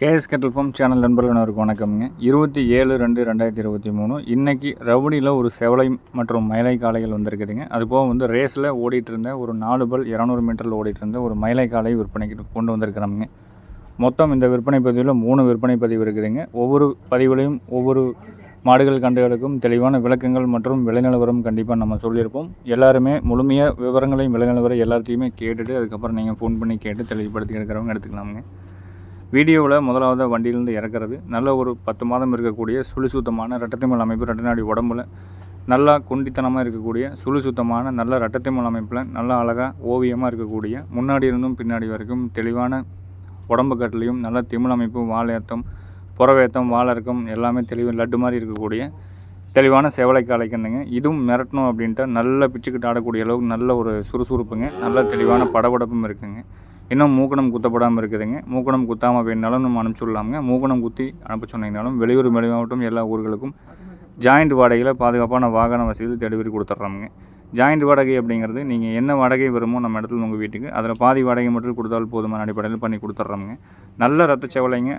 KS kettle form channel நண்பர்களுக்கு வணக்கம்ங்க. இருபத்தி ஏழு ரெண்டு ரெண்டாயிரத்தி இருபத்தி மூணு. இன்றைக்கி ரவுடியில் ஒரு செவலை மற்றும் மயிலை காளைகள் வந்திருக்குதுங்க. அது போக வந்து ரேஸில் ஓடிட்டு இருந்த ஒரு நாலு பல் இரநூறு மீட்டரில் ஓடிட்டு இருந்த ஒரு மயிலை காளை விற்பனைக்கு கொண்டு வந்திருக்கிறோம்ங்க. மொத்தம் இந்த விற்பனை பதிவில் மூணு விற்பனை பதிவு இருக்குதுங்க. ஒவ்வொரு பதிவுலையும் ஒவ்வொரு மாடுகள் கண்டுகளுக்கும் தெளிவான விளக்கங்கள் மற்றும் விளைநிலவரம் கண்டிப்பாக நம்ம சொல்லியிருப்போம். எல்லாருமே முழுமையாக விவரங்களையும் விளைநிலவரம் எல்லாத்தையுமே கேட்டுட்டு அதுக்கப்புறம் நீங்கள் ஃபோன் பண்ணி கேட்டு தெளிவுபடுத்தி எடுக்கிறவங்க எடுத்துக்கலாமுங்க. வீடியோவில் முதலாவது வண்டியிலேருந்து இறக்குறது. நல்ல ஒரு பத்து மாதம் இருக்கக்கூடிய சுழி சுத்தமான ரெட்டத்திமல் அமைப்பு ரெட்டநாடி உடம்புல. நல்லா குண்டித்தனமாக இருக்கக்கூடிய சுழி சுத்தமான நல்ல ரெட்டத்திமல் அமைப்பில் நல்லா அழகாக ஓவியமாக இருக்கக்கூடிய முன்னாடி இருந்தும் பின்னாடி வரைக்கும் தெளிவான உடம்பு கட்டுலையும் நல்ல திமிழ் அமைப்பு வாழையத்தம் புறவேத்தம் வாழறக்கம் எல்லாமே தெளிவு லட்டு மாதிரி இருக்கக்கூடிய தெளிவான செவலைக்கு அழைக்கணுங்க இதுவும் மிரட்டணும் அப்படின்ட்டு நல்ல பிச்சுக்கிட்டு ஆடக்கூடிய அளவுக்கு நல்ல ஒரு சுறுசுறுப்புங்க. நல்ல தெளிவான படபடப்பும் இருக்குங்க. இன்னும் மூக்கணம் குத்தப்படாமல் இருக்குதுங்க. மூக்கணம் குத்தாமல் வேணுனாலும் நம்ம அனுப்பிச்சுடலாமுங்க மூக்கணம் குத்தி அனுப்ப சொன்னீங்கனாலும் வெளியூர் வெளிமாவட்டம் எல்லா ஊர்களுக்கும் ஜாயிண்ட் வாடகையில் பாதுகாப்பான வாகன வசதியில் டெலிவரி கொடுத்துட்றோமுங்க ஜாயிண்ட் வாடகை அப்படிங்கிறது நீங்கள் என்ன வாடகை வருமோ நம்ம இடத்துல உங்கள் வீட்டுக்கு அதில் பாதி வாடகை மட்டும் கொடுத்தால் போதுமான அடிப்படையில் பண்ணி கொடுத்துட்றோமுங்க நல்ல ரத்த செவலைங்க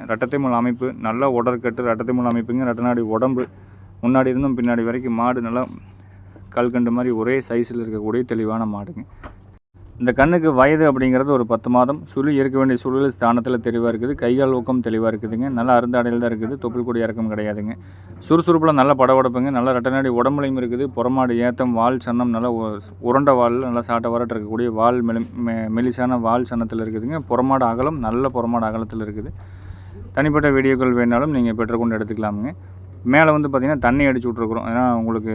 மூலம் அமைப்பு நல்ல உடற்கட்டு ரட்டத்தைமுள் அமைப்புங்க ரட்டநாடி உடம்பு முன்னாடி இருந்தும் பின்னாடி வரைக்கும் மாடு நல்லா கல்கண்டு மாதிரி ஒரே சைஸில் இருக்கக்கூடிய தெளிவான மாடுங்க. இந்த கண்ணுக்கு வயது அப்படிங்கிறது ஒரு பத்து மாதம். சுழி இருக்க வேண்டிய சூழல் ஸ்தானத்தில் தெளிவாக இருக்குது. கைகால் ஊக்கம் தெளிவாக இருக்குதுங்க. நல்லா அருந்தாடையில் தான் இருக்குது. தொப்புள் கூடி இறக்கம் கிடையாதுங்க. சுறுசுறுப்பில் நல்ல படவடப்புங்க நல்லா ரெட்டநாடி உடம்புலையும் இருக்குது. புறமாடு ஏத்தம் வால் சன்னம் நல்லா உருண்ட உருண்டை வால் நல்லா சாட்ட வரட்டு இருக்கக்கூடிய வால் மெலி மெ- மெலிசான வால் சன்னத்தில் இருக்குதுங்க. புறமாடு அகலம் நல்ல புறமாடு அகலத்தில் இருக்குது. தனிப்பட்ட வீடியோக்கள் வேணாலும் நீங்கள் பெற்றுக்கொண்டு எடுத்துக்கலாமுங்க. மேலே வந்து பார்த்திங்கன்னா தண்ணி அடிச்சு விட்ருக்குறோம் ஏன்னா உங்களுக்கு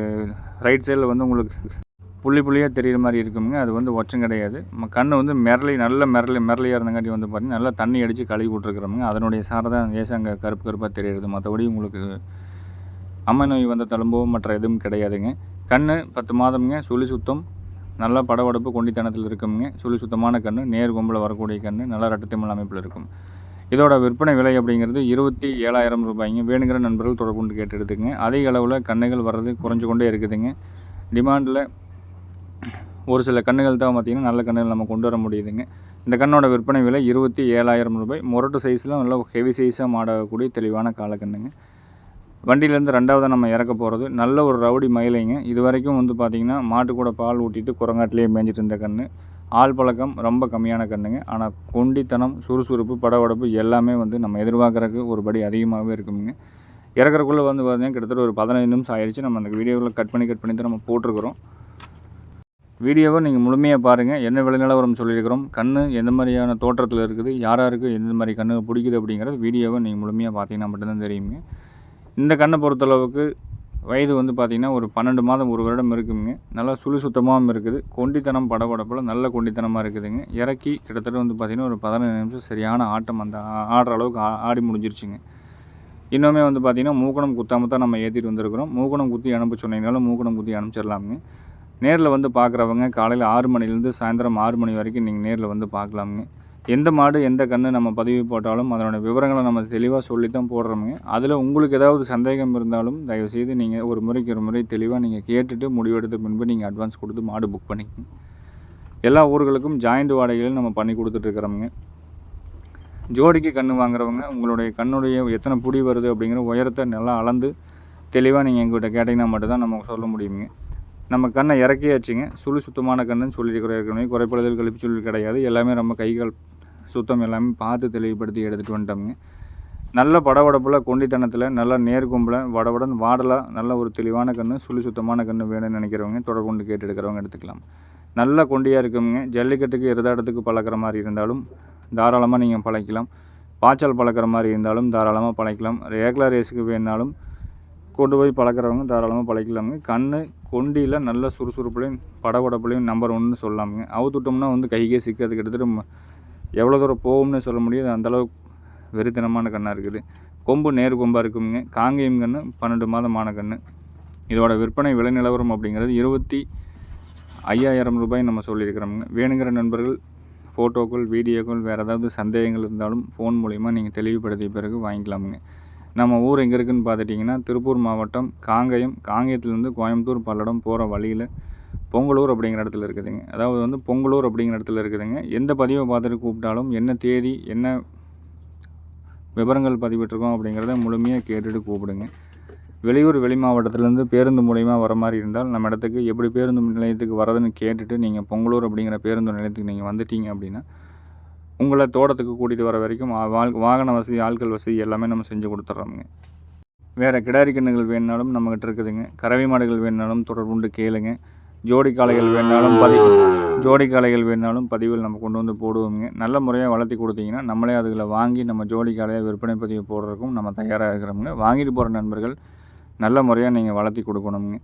ரைட் சைடில் வந்து உங்களுக்கு புள்ளி புள்ளியாக தெரியுற மாதிரி இருக்குங்க அது வந்து ஒச்சம் கிடையாது. நம்ம கண்ணு வந்து மிரளி நல்ல மிரளி மிரளியாக இருந்தங்காட்டி வந்து பார்த்திங்கன்னா நல்லா தண்ணி அடித்து கழுவி விட்ருக்குறோமுங்க அதனுடைய சாரை தான் லேசாக அங்கே கருப்பு கருப்பாக தெரிகிறது மற்றபடி உங்களுக்கு அம்மை நோய் வந்த தழும்போ மற்ற எதுவும் கிடையாதுங்க. கண் பத்து மாதம்ங்க. சுழி சுத்தம். நல்லா படவடப்பு கொண்டித்தனத்தில் இருக்குங்க சுழி சுத்தமான கண் நேர் கொம்பில் வரக்கூடிய கண் நல்லா ரட்டத்திமல் அமைப்பில் இருக்கும். இதோட விற்பனை விலை அப்படிங்கிறது இருபத்தி ஏழாயிரம் ரூபாய்ங்க. வேணுங்கிற நண்பர்கள் தொடர்பு கொண்டு கேட்டு எடுத்துக்கங்க. அதிக அளவில் கண்ணுகள் வர்றது குறைஞ்சு கொண்டே இருக்குதுங்க. டிமாண்டில் ஒரு சில கண்ணுகள் தான் பார்த்திங்கன்னா நல்ல கண்ணுகள் நம்ம கொண்டு வர முடியுதுங்க. இந்த கண்ணோட விற்பனை விலை இருபத்தி ஏழாயிரம் ரூபாய். முரட்டு சைஸில் நல்ல ஹெவி சைஸாக மாடக்கூடிய தெளிவான காலக்கண்ணுங்க வண்டியிலேருந்து ரெண்டாவது நம்ம இறக்க போகிறது நல்ல ஒரு ரவுடி மயிலைங்க. இது வரைக்கும் வந்து பார்த்திங்கன்னா மாட்டு கூட பால் ஊட்டிட்டு குரங்காட்டிலேயே மேய்ஞ்சிட்டு இருந்த கன்று. ஆள் பழக்கம் ரொம்ப கம்மியான கண்ணுங்க ஆனால் கொண்டித்தனம் சுறுசுறுப்பு படவடப்பு எல்லாமே வந்து நம்ம எதிர்பார்க்குறதுக்கு ஒரு படி அதிகமாகவே இருக்குங்க. இறக்குறக்குள்ளே வந்து பார்த்திங்கன்னா கிட்டத்தட்ட ஒரு பதினைந்து நிமிஷம் ஆயிடுச்சு நம்ம அந்த வீடியோவில் கட் பண்ணி கட் பண்ணி தான் நம்ம போட்டிருக்கிறோம். வீடியோவை நீங்கள் முழுமையாக பாருங்கள் என்ன விலை நிலவரம் சொல்லியிருக்கிறோம். கண் எந்த மாதிரியான தோற்றத்தில் இருக்குது யாராருக்கு எந்த மாதிரி கண்ணு பிடிக்குது அப்படிங்கிறது வீடியோவை நீங்கள் முழுமையாக பார்த்தீங்கன்னா மட்டும்தான் தெரியுங்க. இந்த கண்ணை பொறுத்தளவுக்கு வயது வந்து பார்த்திங்கன்னா ஒரு பன்னெண்டு மாதம் ஒரு வருடம் இருக்குங்க. நல்லா சுழி சுத்தமாகவும் இருக்குது. கொண்டித்தனம் படபடப்பில் நல்ல கொண்டித்தனமாக இருக்குதுங்க. இறக்கி கிட்டத்தட்ட வந்து பார்த்திங்கன்னா ஒரு பதினஞ்சு நிமிஷம் சரியான ஆட்டம் அந்த ஆடுற அளவுக்கு ஆடி முடிஞ்சிருச்சுங்க. இன்னுமே வந்து பார்த்திங்கன்னா மூக்கணம் குத்தாமல் தான் நம்ம ஏற்றிட்டு வந்திருக்கிறோம். மூக்கணம் குத்தி அனுப்ப சொன்னீங்கனாலும் மூக்கணம் குத்தி அனுப்பிச்சிடலாமுங்க. நேரில் வந்து பார்க்குறவங்க காலையில் ஆறு மணிலேருந்து சாயந்தரம் ஆறு மணி வரைக்கும் நீங்கள் நேரில் வந்து பார்க்கலாமுங்க எந்த மாடு எந்த கன்று நம்ம பதிவு போட்டாலும் அதனோட விவரங்களை நம்ம தெளிவாக சொல்லி தான் போடுறோமுங்க. அதில் உங்களுக்கு ஏதாவது சந்தேகம் இருந்தாலும் தயவுசெய்து நீங்கள் ஒரு முறைக்கு ஒரு முறை தெளிவாக நீங்கள் கேட்டுட்டு முடிவெடுத்த பின்பு நீங்கள் அட்வான்ஸ் கொடுத்து மாடு புக் பண்ணிக்கோங்க. எல்லா ஊர்களுக்கும் ஜாயிண்ட் வாடகைகளும் நம்ம பண்ணி கொடுத்துட்ருக்குறோமுங்க ஜோடிக்கு கன்று வாங்குறவங்க உங்களுடைய கண்ணுடைய எத்தனை புடி வருது அப்படிங்கிற உயரத்தை நல்லா அளந்து தெளிவாக நீங்கள் எங்கள்கிட்ட கேட்டிங்கன்னா மட்டும்தான் நம்ம சொல்ல முடியுங்க நம்ம கண்ணை இறக்கியாச்சுங்க சுழி சுத்தமான கண்ணுன்னு சொல்லியிருக்கிற ஏற்கனவே குறைப்படுதல் கழிப்பு சொல்லி கிடையாது. எல்லாமே நம்ம கைகள் சுத்தம் எல்லாமே பார்த்து தெளிவுபடுத்தி எடுத்துகிட்டு வந்துட்டோம்ங்க. நல்ல படபடப்பில் கொண்டித்தனத்தில் நல்லா நேர்கும்பில் வடவடன் வாடலாக நல்ல ஒரு தெளிவான கன்று சுழி சுத்தமான கன்று வேணும்னு நினைக்கிறவங்க தொடர்பு கொண்டு கேட்டு எடுக்கிறவங்க எடுத்துக்கலாம். நல்ல கொண்டியாக இருக்குங்க ஜல்லிக்கட்டுக்கு இருதாடத்துக்கு பழக்கிற மாதிரி இருந்தாலும் தாராளமாக நீங்கள் பழக்கலாம் பாய்ச்சல் பழக்கிற மாதிரி இருந்தாலும் தாராளமாக பழக்கலாம் ரேகுலர் ரேஸுக்கு வேணாலும் கொண்டு போய் பழக்கிறவங்க தாராளமாக பழக்கலாமுங்க. கண் கொண்டியில் நல்ல சுறுசுறுப்புலையும் படபடப்புலையும் நம்பர் ஒன்று சொல்லலாமுங்க அவுத்துட்டோம்னா வந்து கைக்கே சிக்கிறதுக்கு கிட்டத்தட்ட எவ்வளோ தூரம் போகும்னு சொல்ல முடியாது. அந்தளவுக்கு வெறித்தனமான கண்ணாக இருக்குது. கொம்பு நேர் கொம்பாக இருக்குங்க காங்கேயம் கன்று பன்னெண்டு மாதமான கன்று இதோட விற்பனை விலை நிலவரம் அப்படிங்கிறது இருபத்தி ஐயாயிரம் ரூபாய் நம்ம சொல்லியிருக்கிறோமுங்க. வேணுங்கிற நண்பர்கள் ஃபோட்டோக்கள் வீடியோக்கள் வேறு ஏதாவது சந்தேகங்கள் இருந்தாலும் ஃபோன் மூலிமா நீங்கள் தெளிவுபடுத்திய பிறகு வாங்கிக்கலாமுங்க. நம்ம ஊர் எங்கே இருக்குதுன்னு பார்த்துட்டிங்கன்னா திருப்பூர் மாவட்டம் காங்கயம் காங்கயத்துலேருந்து கோயம்புத்தூர் பல்லடம் போகிற வழியில் பொங்கலூர் அப்படிங்கிற இடத்துல இருக்குதுங்க. அதாவது வந்து பொங்கலூர் அப்படிங்கிற இடத்துல இருக்குதுங்க. எந்த பதிவை பார்த்துட்டு கூப்பிட்டாலும் என்ன தேதி என்ன விவரங்கள் பதிவிட்டிருக்கோம் அப்படிங்கிறத முழுமையாக கேட்டுட்டு கூப்பிடுங்க. வெளியூர் வெளி மாவட்டத்திலேருந்து பேருந்து மூலிமா வர மாதிரி இருந்தால் நம்ம இடத்துக்கு எப்படி பேருந்து நிலையத்துக்கு வரதுன்னு கேட்டுட்டு நீங்கள் பொங்கலூர் அப்படிங்கிற பேருந்து நிலையத்துக்கு நீங்கள் வந்துட்டீங்க அப்படின்னா உங்களை தோட்டத்துக்கு கூட்டிகிட்டு வர வரைக்கும் வாழ்- வாகன வசதி ஆட்கள் வசதி எல்லாமே நம்ம செஞ்சு கொடுத்துட்றோமுங்க வேறு கிடாரி கண்ணுகள் வேணுனாலும் நம்மக்கிட்ட இருக்குதுங்க. கறவை மாடுகள் வேணுனாலும் தொடர்புண்டு கேளுங்க. ஜோடி காளைகள் வேணாலும் பதிவு ஜோடி காளைகள் வேணாலும் பதிவில் நம்ம கொண்டு வந்து போடுவோங்க நல்ல முறையாக வளர்த்தி கொடுத்தீங்கன்னா நம்மளே அதுகளை வாங்கி நம்ம ஜோடி காளையை விற்பனை பதிவு போடுறதுக்கும் நம்ம தயாராக இருக்கிறோமுங்க. வாங்கிட்டு போகிற நண்பர்கள் நல்ல முறையாக நீங்கள் வளர்த்தி கொடுக்கணுங்க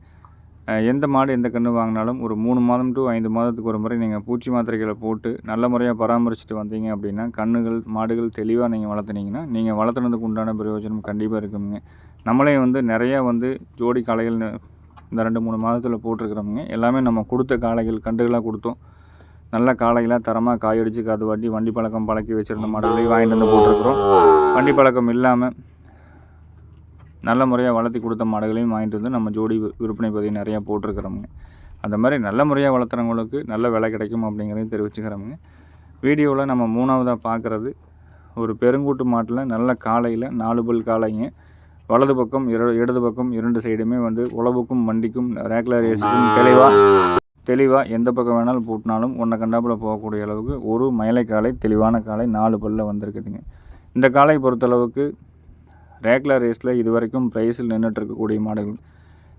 எந்த மாடு எந்த கன்று வாங்கினாலும் ஒரு மூணு மாதம் டு ஐந்து மாதத்துக்கு ஒரு முறை நீங்கள் பூச்சி மாத்திரைகளை போட்டு நல்ல முறையாக பராமரிச்சுட்டு வந்தீங்க அப்படின்னா கன்றுகள் மாடுகள் தெளிவாக நீங்கள் வளர்த்துனீங்கன்னா நீங்கள் வளர்த்துனதுக்கு உண்டான பிரயோஜனம் கண்டிப்பாக இருக்குங்க நம்மளே வந்து நிறையா வந்து ஜோடி காளைகள் இந்த ரெண்டு மூணு மாதத்தில் போட்டிருக்கிறவங்க எல்லாமே நம்ம கொடுத்த காளைகள் கன்றுகளாக கொடுத்தோம். நல்ல காளைகளாக தரமாக காயடிச்சு காது வாட்டி வண்டி பழக்கம் பழக்கி வச்சுருந்த மாடுகளையும் வாங்கிட்டு வந்து போட்டிருக்கிறோம். வண்டி பழக்கம் இல்லாமல் நல்ல முறையாக வளர்த்தி கொடுத்த மாடுகளையும் வாங்கிட்டு வந்து நம்ம ஜோடி விற்பனை பதிவு நிறையா போட்டிருக்கிறோமுங்க. அந்த மாதிரி நல்ல முறையாக வளர்த்துறவங்களுக்கு நல்ல விலை கிடைக்கும் அப்படிங்கிறதையும் தெரிவிச்சுக்கிறோமுங்க. வீடியோவில் நம்ம மூணாவதாக பார்க்குறது ஒரு பெருங்கூட்டு மாட்டில் நல்ல காலையில் நாலு பல் காளைங்க. வலது பக்கம் இர இடது பக்கம் இரண்டு சைடுமே வந்து உழவுக்கும் வண்டிக்கும் ரேக்லர் ரேஸுக்கும் தெளிவாக தெளிவாக எந்த பக்கம் வேணாலும் பூட்டினாலும் ஒன்றை கண்டாப்பில் போகக்கூடிய அளவுக்கு ஒரு மயிலை காளை தெளிவான காளை நாலு பல்ல வந்திருக்குதுங்க. இந்த காளை பொறுத்தளவுக்கு ரேக்லர் ரேஸில் இது வரைக்கும் ப்ரைஸில் நின்றுட்டு இருக்கக்கூடிய மாடுகள்.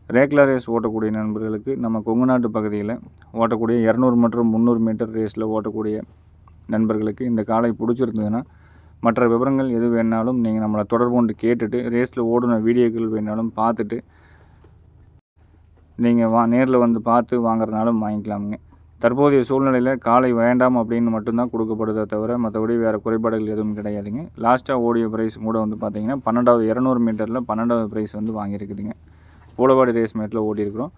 ரேக்லர் ரேஸ் ஓட்டக்கூடிய நண்பர்களுக்கு நம்ம கொங்கு நாட்டு பகுதியில் ஓட்டக்கூடிய இரநூறு மற்றும் முந்நூறு மீட்டர் ரேஸில் ஓட்டக்கூடிய நண்பர்களுக்கு இந்த காளை பிடிச்சிருந்ததுன்னா மற்ற விவரங்கள் எது வேணாலும் நீங்கள் நம்மளை தொடர்பு கொண்டு கேட்டுட்டு ரேஸில் ஓடின வீடியோக்கள் வேணாலும் பார்த்துட்டு நீங்கள் வா நேரில் வந்து பார்த்து வாங்குறதுனாலும் வாங்கிக்கலாமுங்க. தற்போதைய சூழ்நிலையில் காலை வேண்டாம் அப்படின்னு மட்டும்தான் கொடுக்கப்படுதே தவிர மற்றபடி வேறு குறைபாடுகள் எதுவும் கிடையாதுங்க. லாஸ்ட்டாக ஓடிய ப்ரைஸ் கூட வந்து பார்த்தீங்கன்னா பன்னெண்டாவது இரநூறு மீட்டரில் பன்னெண்டாவது ப்ரைஸ் வந்து வாங்கியிருக்குதுங்க. பூலவாடி ரேஸ் மேட்டில் ஓடிருக்கிறோம்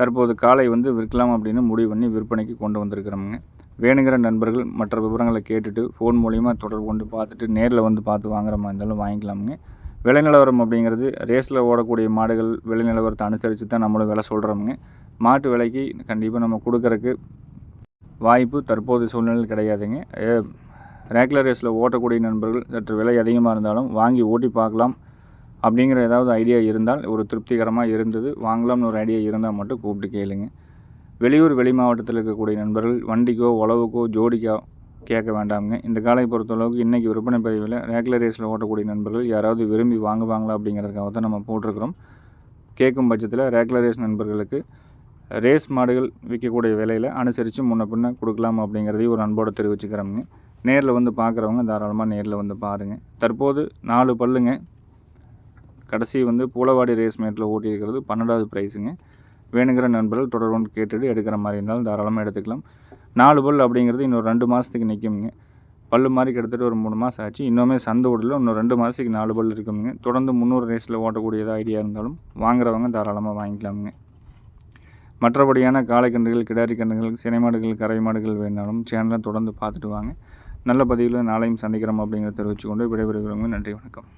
தற்போது காலை வந்து விற்கலாம் அப்படின்னு முடிவு பண்ணி விற்பனைக்கு கொண்டு வந்திருக்கிறோமுங்க. வேணுங்கிற நண்பர்கள் மற்ற விவரங்களை கேட்டுட்டு ஃபோன் மூலிமா தொடர்பு கொண்டு பார்த்துட்டு நேரில் வந்து பார்த்து வாங்குற மாதிரி இருந்தாலும் வாங்கிக்கலாமுங்க. விலை நிலவரம் அப்படிங்கிறது ரேஸில் ஓடக்கூடிய மாடுகள் விலை நிலவரத்தை அனுசரித்து தான் நம்மளும் விலை சொல்கிறோமுங்க மாட்டு விலைக்கு கண்டிப்பாக நம்ம கொடுக்கறக்கு வாய்ப்பு தற்போது சூழ்நிலையில் கிடையாதுங்க. ரேக்லர் ரேஸில் ஓட்டக்கூடிய நண்பர்கள் சற்று விலை அதிகமாக இருந்தாலும் வாங்கி ஓட்டி பார்க்கலாம் அப்படிங்கிற ஏதாவது ஐடியா இருந்தால் ஒரு திருப்திகரமாக இருந்தது வாங்கலாம்னு ஒரு ஐடியா இருந்தால் மட்டும் கூப்பிட்டு கேளுங்க. வெளியூர் வெளி மாவட்டத்தில் இருக்கக்கூடிய நண்பர்கள் வண்டிக்கோ உழவுக்கோ ஜோடிக்கோ கேட்க வேண்டாமுங்க. இந்த காலை பொறுத்தளவுக்கு இன்றைக்கி விற்பனை பதிவில் ரேகுலர் ரேஸில் ஓட்டக்கூடிய நண்பர்கள் யாராவது விரும்பி வாங்குவாங்களா அப்படிங்கிறதுக்காக தான் நம்ம போட்டிருக்கிறோம். கேட்கும் பட்சத்தில் ரேகுலர் ரேஸ் நண்பர்களுக்கு ரேஸ் மாடுகள் விற்கக்கூடிய விலையில் அனுசரித்து முன்ன பின்ன கொடுக்கலாம் அப்படிங்கிறதையும் ஒரு அன்போடு தெரிவிச்சுக்கிறோமுங்க நேரில் வந்து பார்க்குறவங்க தாராளமாக நேரில் வந்து பாருங்கள் தற்போது நாலு பல்லுங்க. கடைசி வந்து பூலவாடி ரேஸ் மேட்டில் ஓட்டியிருக்கிறது பன்னெண்டாவது ப்ரைஸுங்க வேணுங்கிற நண்பர்கள் தொடர்பு கேட்டுட்டு எடுக்கிற மாதிரி இருந்தாலும் தாராளமாக எடுத்துக்கலாம். நாலு பல் அப்படிங்கிறது இன்னொரு ரெண்டு மாதத்துக்கு நிற்குங்க பல்லு மாதிரி கிட்டத்தட்ட ஒரு மூணு மாதம் ஆச்சு. இன்னுமே சந்தை உடலில் இன்னும் ரெண்டு மாதத்துக்கு நாலு பல் இருக்குங்க தொடர்ந்து முந்நூறு ரேஸில் ஓட்டக்கூடியதாக ஐடியா இருந்தாலும் வாங்குறவங்க தாராளமாக வாங்கிக்கலாமுங்க. மற்றபடியான காளைக்கன்றுகள் கிடாரி கன்றுகள் சினை மாடுகள் கரை மாடுகள் வேணாலும் சேனலை தொடர்ந்து பார்த்துட்டு வாங்க. நல்ல பதிவில் நாளையும் சந்திக்கிறோம் அப்படிங்கிறத தெரிவித்துக்கொண்டு விடைபெறுகிறவங்க நன்றி வணக்கம்.